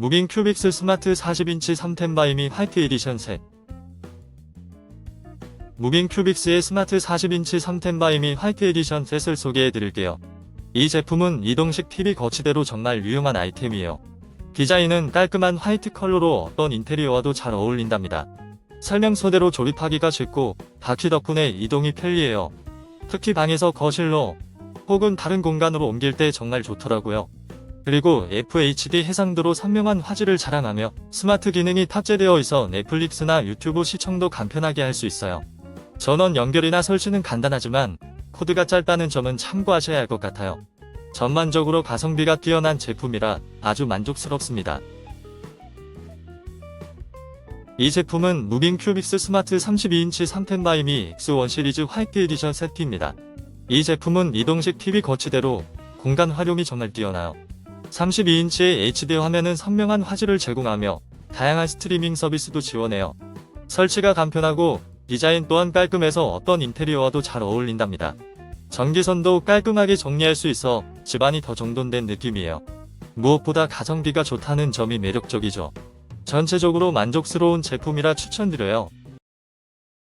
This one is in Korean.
무빙 큐빅스 스마트 40인치 3템 바이미 화이트 에디션 셋 무빙 큐빅스의 스마트 40인치 3템 바이미 화이트 에디션 셋을 소개해 드릴게요. 이 제품은 이동식 TV 거치대로 정말 유용한 아이템이에요. 디자인은 깔끔한 화이트 컬러로 어떤 인테리어와도 잘 어울린답니다. 설명서대로 조립하기가 쉽고 바퀴 덕분에 이동이 편리해요. 특히 방에서 거실로 혹은 다른 공간으로 옮길 때 정말 좋더라고요. 그리고 FHD 해상도로 선명한 화질을 자랑하며 스마트 기능이 탑재되어 있어 넷플릭스나 유튜브 시청도 간편하게 할 수 있어요. 전원 연결이나 설치는 간단하지만 코드가 짧다는 점은 참고하셔야 할 것 같아요. 전반적으로 가성비가 뛰어난 제품이라 아주 만족스럽습니다. 이 제품은 무빙 큐빅스 스마트 32인치 3템 바이미 X1 시리즈 화이트 에디션 세트입니다. 이 제품은 이동식 TV 거치대로 공간 활용이 정말 뛰어나요. 32인치의 HD 화면은 선명한 화질을 제공하며 다양한 스트리밍 서비스도 지원해요. 설치가 간편하고 디자인 또한 깔끔해서 어떤 인테리어와도 잘 어울린답니다. 전기선도 깔끔하게 정리할 수 있어 집안이 더 정돈된 느낌이에요. 무엇보다 가성비가 좋다는 점이 매력적이죠. 전체적으로 만족스러운 제품이라 추천드려요.